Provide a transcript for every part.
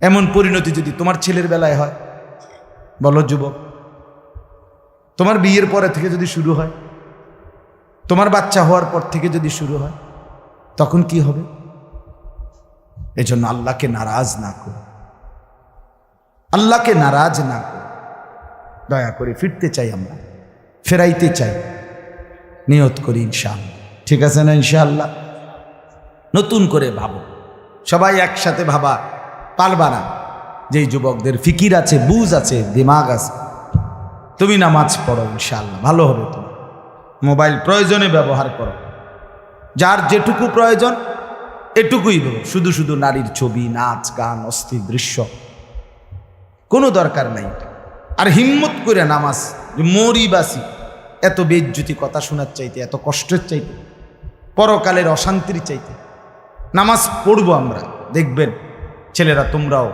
এমন পরিণতি যদি তোমার ছেলের বেলায় হয়, বলো যুবক, তোমার বিয়ের পরে থেকে যদি শুরু হয়, তোমার বাচ্চা হওয়ার পর থেকে যদি শুরু হয়, তখন কি হবে? এজন্য আল্লাহকে নারাজ না করো। আল্লাহকে নারাজ না করো। দয়া করে ফিরতে চাই আমরা, ফেরাইতে চাই। নিয়ত করি ইনশাআল্লাহ। ঠিক আছে না ইনশাআল্লাহ? নতুন করে ভাবো। সবাই একসাথে ভাবা পারবা না। যেই যুবকদের ফিকির আছে, বুঝ আছে, দিমাগ আছে, তুমি নামাজ পড়ো ইনশাআল্লাহ, ভালো হবে তুমি মোবাইল প্রয়োজনে ব্যবহার করো। যার যেটুকু প্রয়োজন, এটুকুই শুধু শুধু নারীর ছবি, নাচ, গান অস্থির দৃশ্য, কোনো দরকার নাই। আর হিম্মত করে নামাজ মরি বাসি, এত বেজ্জুতি কথা শোনার চাইতে, এত কষ্টের চাইতে, পরকালের অশান্তির চাইতে, নামাজ পড়ব আমরা, দেখবেন। ছেলেরা, তোমরাও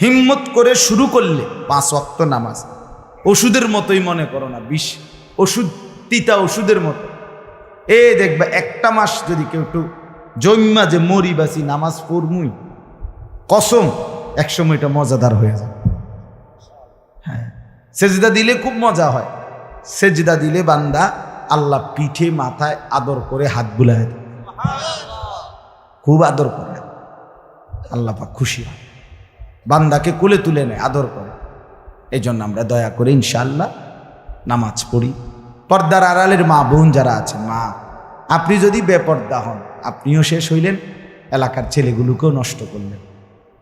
হিম্মত করে শুরু করলে। পাঁচ অক্ত নামাজ। ওষুধের মতোই মনে করো না, বিষ। ওষুধ, তিতা ওষুধের মতো। এ দেখবে, একটা মাস যদি কেউ একটু জন্মা যে মরি বাসি নামাজ পড়মুই, কসম, একসময় এটা মজাদার হয়ে যায়। হ্যাঁ সেজদা দিলে খুব মজা হয়। সেজদা দিলে বান্দা আল্লাহ পিঠে, মাথায় আদর করে হাত বুলায় খুব আদর করে। আল্লাহ পাক খুশি হয়। বান্দাকে কোলে তুলে নেয়, আদর করে। এই জন্য আমরা দয়া করে ইনশাআল্লাহ নামাজ পড়ি। পর্দার আড়ালের মা বোন যারা আছেন, মা, আপনি যদি বেপর্দা হন, আপনিও শেষ হইলেন, এলাকার ছেলেগুলোকেও নষ্ট করলেন।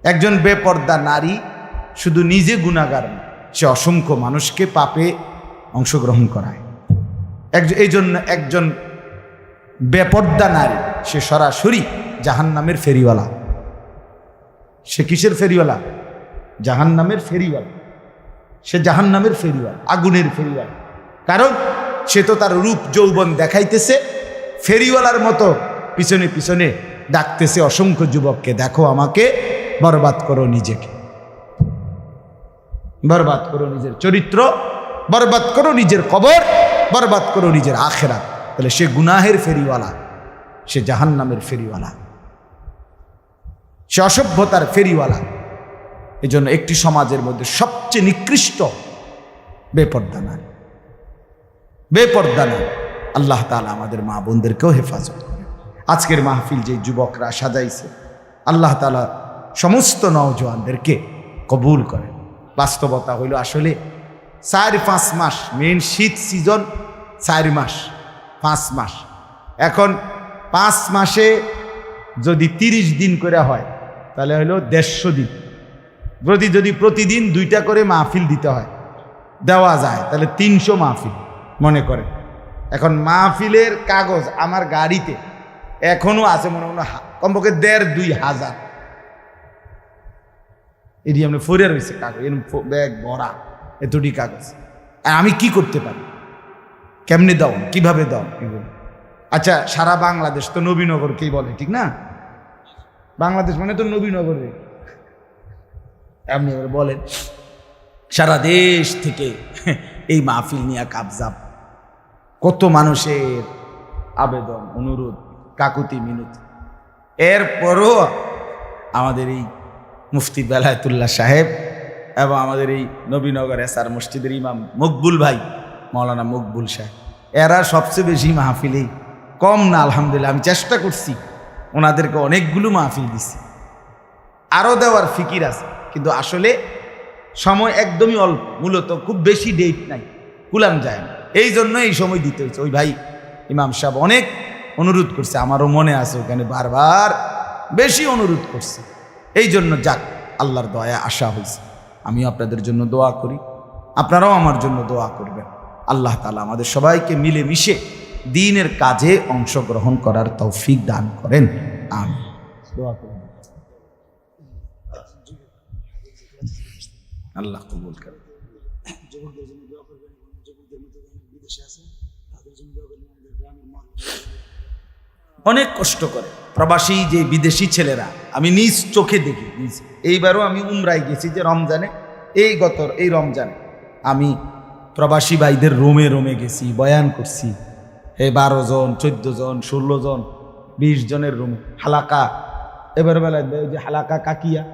একজন বেপর্দা নারী শুধু নিজে গুণাগার না, সে অসংখ্য মানুষকে পাপে অংশগ্রহণ করায়। একজন এই জন্য একজন বেপর্দা নারী, সে সরাসরি জাহান নামের ফেরিওয়ালা। সে কিসের ফেরিওয়ালা? জাহান নামের ফেরিওয়ালা। সে জাহান নামের ফেরিওয়ালা, আগুনের ফেরিওয়ালা। কারণ সে তো তার রূপ যৌবন দেখাইতেছে, ফেরিওয়ালার মতো পিছনে পিছনে ডাকতেছে অসংখ্য যুবককে, দেখো আমাকে, বরবাদ করো নিজেকে। বরবাদ করো নিজের চরিত্র, বরবাদ করো নিজের কবর, বরবাদ করো নিজের আখেরা তাহলে সে গুনাহের ফেরিওয়ালা, সে জাহান্নামের ফেরিওয়ালা। সে অসভ্যতার ফেরিওয়ালা। এই জন্য একটি সমাজের মধ্যে সবচেয়ে নিকৃষ্ট বেপর্দা নারী বেপর্দা নারী আল্লাহ তালা আমাদের মা বোনদেরকেও হেফাজত করে আজকের মাহফিল যে যুবকরা সাজাইছে, আল্লাহ তালা সমস্ত নওজোয়ানদেরকে কবুল করে বাস্তবতা হইল আসলে চার পাঁচ মাস মেন শীত সিজন চার মাস, পাঁচ মাস। এখন পাঁচ মাসে যদি তিরিশ দিন করে হয় তাহলে হলো দেড়শো দিন। প্রতি যদি প্রতিদিন দুইটা করে মাহফিল দিতে হয়, দেওয়া যায়, তাহলে তিনশো মাহফিল মনে করে এখন মাহফিলের কাগজ আমার গাড়িতে এখনও আছে মনে মনে কমপক্ষে দেড় দুই হাজার। এটি আমরা ফরিয়া রয়েছে কাগজ এরকম ব্যাগ, ভরা, এতটি কাগজ। আর আমি কি করতে পারি? কেমনে দাও? কীভাবে দাও? এগুলো। আচ্ছা সারা বাংলাদেশ তো নবীনগরকেই বলে, ঠিক না? বাংলাদেশ মানে তো নবীনগর আপনি এবার বলেন, সারা দেশ থেকে এই মাহফিল নিয়ে কাবজাব কত মানুষের আবেদন, অনুরোধ, কাকুতি, মিনতি। এরপরও আমাদের এই মুফতি বেলায়তুল্লাহ সাহেব এবং আমাদের এই নবীনগর এসআর মসজিদের ইমাম মকবুল ভাই মৌলানা মকবুল সাহেব, এরা সবচেয়ে বেশি মাহফিলেই কম না, আলহামদুলিল্লাহ, আমি চেষ্টা করছি। ওনাদেরকে অনেকগুলো মাহফিল দিছি। আরও দেওয়ার ফিকির আছে, কিন্তু আসলে সময় একদমই অল্প, মূলত খুব বেশি ডেট নাই কুলাম যায় না। এই জন্য এই সময় দিতে হয়েছে। ওই ভাই, ইমাম সাহেব অনেক অনুরোধ করছে, আমারও মনে আছে ওখানে বারবার বেশি অনুরোধ করছে। এই জন্য যাক, আল্লাহর দয়া আশা হয়েছে। আমিও আপনাদের জন্য দোয়া করি। আপনারাও আমার জন্য দোয়া করবেন। আল্লাহ তালা আমাদের সবাইকে মিলে মিশে দিনের কাজে অংশগ্রহণ করার তৌফিক দান করেন। আমি আল্লাহ কবুল করেন। অনেক কষ্ট করে। প্রবাসী যে বিদেশি ছেলেরা আমি নিজ চোখে দেখি নিজ। এইবারও আমি উমরাই গেছি যে রমজানে এই গত এই রমজানে। আমি প্রবাসী ভাইদের রোমে রোমে গেছি বয়ান করছি। এই বারো জন, চোদ্দ জন, ষোলো জন, বিশ জনের রুম হালাকা। এবার বেলায় ওই যে হালাকা কাকিয়া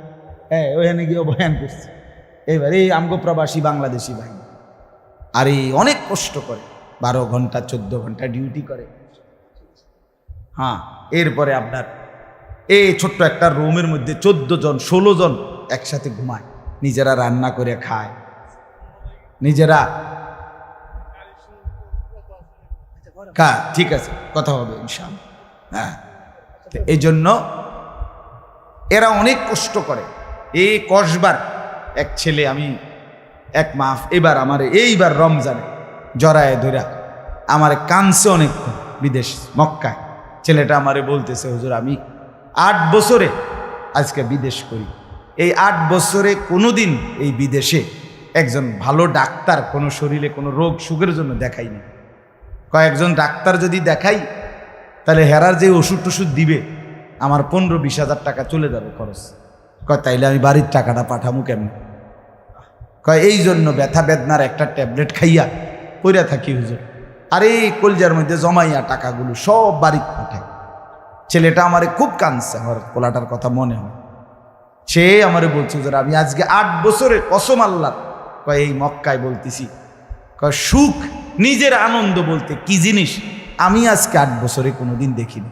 হ্যাঁ ওখানে গিয়ে বয়ান করছে। এবার এই আমগো প্রবাসী বাংলাদেশি ভাই। আর এই অনেক কষ্ট করে, বারো ঘণ্টা, চোদ্দ ঘণ্টা ডিউটি করে। হ্যাঁ এরপরে আপনার এই ছোট্ট একটা রুমের মধ্যে চোদ্দ জন, ষোলো জন একসাথে ঘুমায়। নিজেরা রান্না করে খায়। নিজেরা কা ঠিক আছে, কথা হবে ইনশাআল্লাহ। হ্যাঁ। এই জন্য এরা অনেক কষ্ট করে। এই কসবার এক ছেলে আমি, এক মাফ, এবার আমার, এইবার রমজানে জরায় ধরা আমার কানছে অনেক বিদেশ, মক্কায়। ছেলেটা আমারে বলতেছে, হুজুর, আমি আট বছরে আজকে বিদেশ করি। এই আট বছরে কোনোদিন এই বিদেশে একজন ভালো ডাক্তার কোনো শরীরে কোনো রোগ, সুখের জন্য দেখাইনি। কয়েকজন ডাক্তার যদি দেখাই, তাহলে হেরার যে ওষুধ টষুধ দিবে, আমার পনেরো বিশ হাজার টাকা চলে যাবে খরচ। কয়, তাইলে আমি বাড়ির টাকাটা পাঠামু কেন কয়, এই জন্য ব্যথা বেদনার একটা ট্যাবলেট খাইয়া পইরা থাকি হুজুর। আর এই কলজার মধ্যে জমাইয়া টাকাগুলো সব বাড়ি পাঠায় ছেলেটা আমারে খুব কাঁদছে, আমার কোলাটার কথা মনে হয়। সে আমারে বলছে, হুজুর, আমি আজকে আট বছরে কসম আল্লাহ কয়, এই মক্কায় বলতেছি। কয়, সুখ নিজের আনন্দ বলতে কি জিনিস? আমি আজকে আট বছরে কোনোদিন দেখিনি।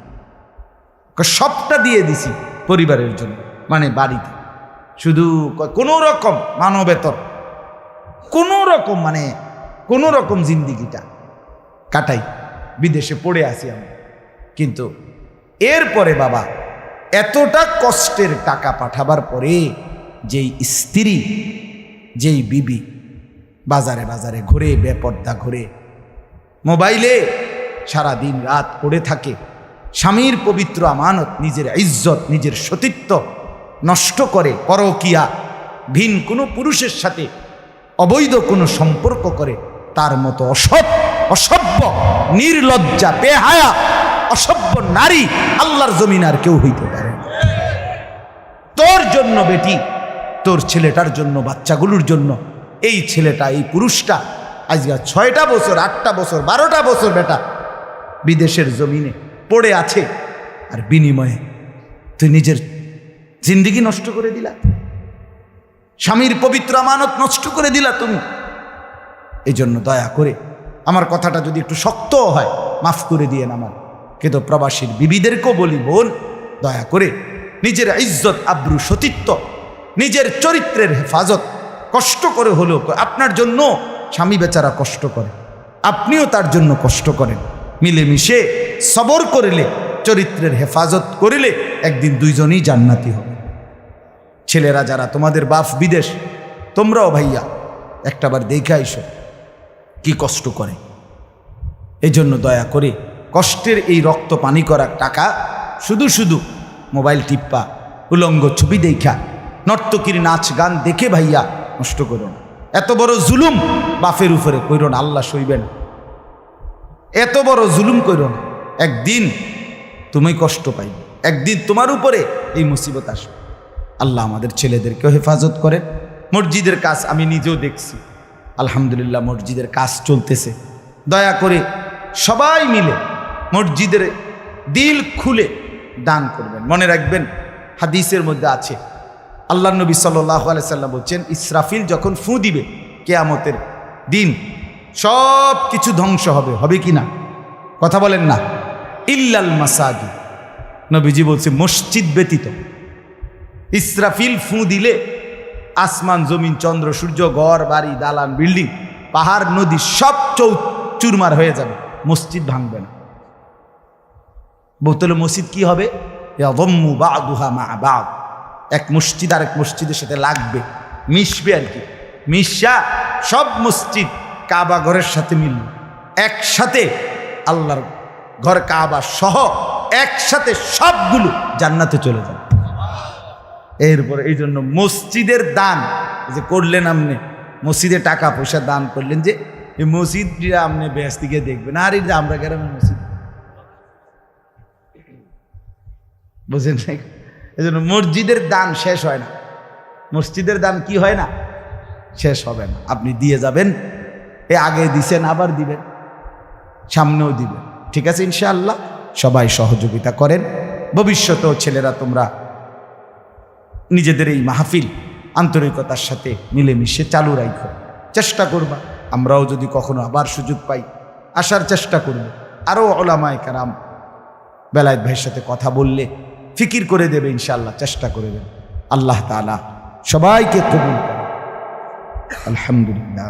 সবটা দিয়ে দিছি পরিবারের জন্য মানে বাড়িতে। শুধু কোনো রকম মানবেতর, কোনো রকম মানে কোনো রকম জিন্দিগিটা কাটাই। বিদেশে পড়ে আসি আমি। কিন্তু এরপরে বাবা, এতটা কষ্টের টাকা পাঠাবার পরে যেই স্ত্রী, যেই বিবি, বাজারে বাজারে ঘুরে, বেপর্দা ঘুরে মোবাইলে সারা দিন রাত পড়ে থাকে। স্বামীর পবিত্র আমানত নিজের ইজ্জত, নিজের সতীত্ব নষ্ট করে, পরকিয়া, ভিন কোনো পুরুষের সাথে অবৈধ কোনো সম্পর্ক করে, তার মতো অসৎ, অসভ্য, নির্লজ্জা, বেহায়া, অসভ্য নারী আল্লাহর জমিন আর কেউ হইতে পারে তোর জন্য বেটি, তোর ছেলেটার জন্য, বাচ্চাগুলোর জন্য, এই ছেলেটা, এই পুরুষটা আজকে ছয়টা বছর, আটটা বছর, বারোটা বছর বেটা বিদেশের জমিনে পড়ে আছে আর বিনিময়ে তুই নিজের জিন্দিগি নষ্ট করে দিলা। স্বামীর পবিত্র আমানত নষ্ট করে দিলা তুমি। এই জন্য দয়া করে আমার কথাটা যদি একটু শক্ত হয়, মাফ করে দিয়ে আমার। কিন্তু প্রবাসীর বিবিদেরকেও বলি, বোন, দয়া করে নিজের ইজ্জত, আব্রু, সতীত্ব, নিজের চরিত্রের হেফাজত কষ্ট করে হলেও আপনার জন্য স্বামী বেচারা কষ্ট করে। আপনিও তার জন্য কষ্ট করেন। মিলেমিশে সবর করিলে, চরিত্রের হেফাজত করিলে একদিন দুইজনই জান্নাতি হবে। ছেলেরা যারা তোমাদের বাপ বিদেশ, তোমরাও ভাইয়া, একটাবার দেখে আইসো কি কষ্ট করে। এই জন্য দয়া করে কষ্টের এই রক্ত পানি করা টাকা শুধু শুধু মোবাইল টিপ্পা, উলঙ্গ ছবি দেখা, নর্তকীর নাচ গান দেখে ভাইয়া নষ্ট করো না। এত বড় জুলুম বাফের উপরে কইর না, আল্লাহ সইবে না এত বড় জুলুম কইর না, একদিন তুমি কষ্ট পাইবে, একদিন তোমার উপরে এই মুসিবত আসবে। আল্লাহ আমাদের ছেলেদেরকেও হেফাজত করেন। মসজিদের কাজ আমি নিজেও দেখছি। আলহামদুলিল্লাহ মসজিদের কাজ চলতেছে। দয়া করে সবাই মিলে মসজিদের দিল খুলে দান করবেন। মনে রাখবেন, হাদিসের মধ্যে আছে আল্লাহ নবী সাল্লাহ আলাইসাল্লাম বলছেন, ইসরাফিল যখন ফু দিবে কেয়ামতের দিন সব কিছু ধ্বংস হবে হবে কি না? কথা বলেন না। ইল্লাল মাসাদি নবীজি বলছে, মসজিদ ব্যতীত। ইসরাফিল ফু দিলে আসমান, জমিন, চন্দ্র, সূর্য, ঘর, বাড়ি, দালান, বিল্ডিং, পাহাড়, নদী সব চৌ চুরমার হয়ে যাবে, মসজিদ ভাঙবে না। বোতলে মসজিদ কি হবে? বা'দুহা মা বা'দ। এক মসজিদ আর এক মসজিদের সাথে লাগবে। মিশবে আর কি। মিশা সব মসজিদ কাবা ঘরের সাথে মিলবে। একসাথে আল্লাহর ঘর, কাবা সহ একসাথে সবগুলো জান্নাতে চলে যাবে। এরপর এই জন্য মসজিদের দান যে করলেন আপনি মসজিদে টাকা পয়সা দান করলেন যে, এই মসজিদ আপনি বেশ দিকে দেখবেন। আর এই যে আমরা গ্রামের মসজিদ। বুঝেন নাই? এজন্য মসজিদের দান শেষ হয় না। মসজিদের দান কি হয় না? শেষ হবে না। আপনি দিয়ে যাবেন, এ আগে দিছেন, আবার দিবেন, সামনেও দিবেন। ঠিক আছে ইনশাআল্লাহ? সবাই সহযোগিতা করেন। ভবিষ্যতেও ছেলেরা তোমরা নিজেদের এই মাহফিল আন্তরিকতার সাথে মিলেমিশে চালু রাখো চেষ্টা করবা। আমরাও যদি কখনো আবার সুযোগ পাই, আসার চেষ্টা করব। আরও ওলামায় কারাম বেলায়েত ভাইয়ের সাথে কথা বললে ফিকির করে দেবে ইনশাআল্লাহ চেষ্টা করে দেবে। আল্লাহ তালা সবাইকে কবুল আলহামদুলিল্লাহ।